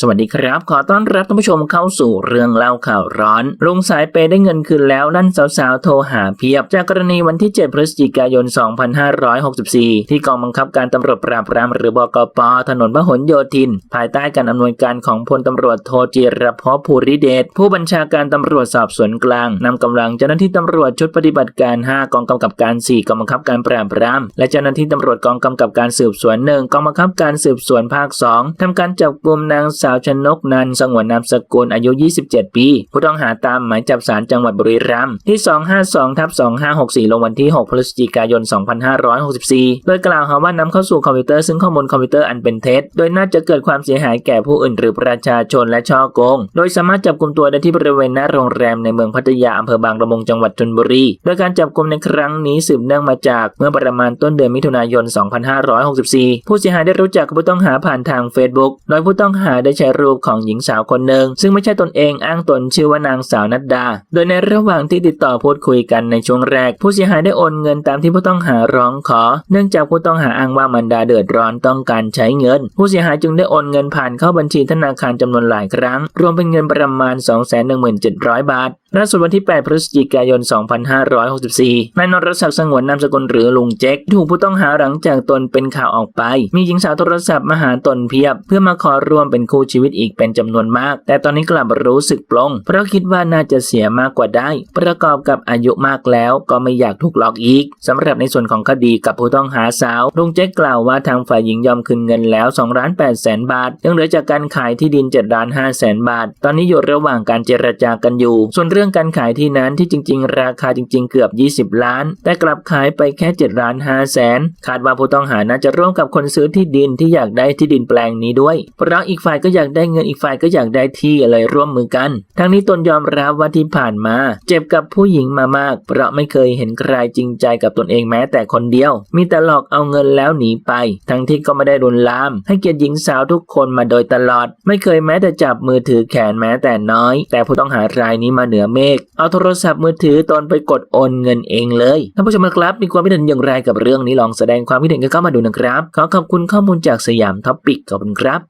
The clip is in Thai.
สวัสดีครับ ขอต้อนรับท่านผู้ชมเข้าสู่เรื่องเล่าข่าวร้อนลุงสายเปได้เงินคืนแล้วลั่นสาวๆ โทรหาเพียบ จากกรณีวันที่ 7 พฤศจิกายน 2564 ที่กองบังคับการตำรวจปราบปรามหรือบกปถนนพหลโยธิน ภายใต้การอำนวยการของพลตำรวจโทจิรพภูริเดชผู้บัญชาการตำรวจสอบสวนกลางนำกำลังเจ้าหน้าที่ตำรวจชุดปฏิบัติการ 5 กองกำกับการ 4 กองบังคับการปราบปราม และเจ้าหน้าที่ตำรวจกองกำกับการสืบสวนหนึ่งกองบังคับการสืบสวนภาค 2ทำการจับกลุ่มนางสาวชนกนันสงวนนามสกุลอายุ 27 ปี ผู้ต้องหาตามหมายจับศาลจังหวัดบุรีรัมย์ที่ 252ทับ2564 ลงวันที่ 6 พฤศจิกายน 2564 โดยกล่าวหาว่านำเข้าสู่คอมพิวเตอร์ซึ่งข้อมูลคอมพิวเตอร์อันเป็นเท็จ โดยน่าจะเกิดความเสียหายแก่ผู้อื่นหรือประชาชนและช่อโกง โดยสามารถจับกลุ่มตัวได้ที่บริเวณหน้าโรงแรมในเมืองพัทยาอำเภอบางละมุงจังหวัดชลบุรี โดยการจับกลุ่มในครั้งนี้สืบเนื่องมาจากเมื่อประมาณต้นเดือนมิถุนายน 2564 ผู้เสียหายได้รู้จักผู้ต้องหาผ่านทาง Facebook โดยผู้ต้องหาได้ใช้รูปของหญิงสาวคนหนึ่งซึ่งไม่ใช่ตนเองอ้างตนชื่อว่านางสาวนัดดา โดยในระหว่างที่ติดต่อพูดคุยกันในช่วงแรก ผู้เสียหายได้โอนเงินตามที่ผู้ต้องหาร้องขอ เนื่องจากผู้ต้องหาอ้างว่ามันดาเดือดร้อนต้องการใช้เงิน ผู้เสียหายจึงได้โอนเงินผ่านเข้าบัญชีธนาคารจำนวนหลายครั้ง รวมเป็นเงินประมาณ 217,000 บาทล่าสุดวันที่ 8 พฤศจิกายน 2564 นายนรศักดิ์สงวนนามสกุลหรือลุงเจ๊กถูกผู้ต้องหาหลังจากตนเป็นข่าวออกไป มีหญิงสาวโทรศัพท์มาหาตนเพียบ เพื่อมาขอร่วมเป็นคู่ชีวิตอีกเป็นจำนวนมาก แต่ตอนนี้กลับรู้สึกปลง เพราะคิดว่าน่าจะเสียมากกว่าได้ ประกอบกับอายุมากแล้วก็ไม่อยากถูกหลอกอีกสำหรับในส่วนของคดีกับผู้ต้องหาสาวลุงเจ๊กกล่าวว่าทางฝ่ายหญิงยอมคืนเงินแล้ว2ล้าน8แสนบาท ยังเหลือจากการขายที่ดิน7ล้าน5แสนบาท ตอนนี้อยู่ระหว่างการเจรจากันอยู่ ส่วนเรื่องการขายที่นั้นที่จริง ๆ ราคาจริง ๆ เกือบ 20 ล้าน แต่กลับขายไปแค่7ล้าน5แสนคาดว่าผู้ต้องหาน่าจะร่วมกับคนซื้อที่ดินที่อยากได้ที่ดินแปลงนี้ด้วย เพราะอีกฝ่ายก็อยากได้เงินอีกฝ่ายก็อยากได้ที่เลยร่วมมือกัน ทั้งนี้ตนยอมรับว่าที่ผ่านมา เจ็บกับผู้หญิงมามาก เพราะไม่เคยเห็นใครจริงใจกับตนเองแม้แต่คนเดียว มีแต่หลอกเอาเงินแล้วหนีไป ทั้งที่ก็ไม่ได้รุนลาม ให้เกียรติหญิงสาวทุกคนมาโดยตลอด ไม่เคยแม้แต่จับมือถือแขนแม้แต่น้อย แต่ผู้ต้องหารายนี้มาเหนือเมฆเอาโทรศัพท์มือถือตนไปกดโอนเงินเองเลยท่านผู้ชมครับมีความคิดเห็นอย่างไรกับเรื่องนี้ลองแสดงความคิดเห็นกันเข้ามาดูนะครับ ขอขอบคุณข้อมูลจากสยามท็อปปิกขอบคุณครับ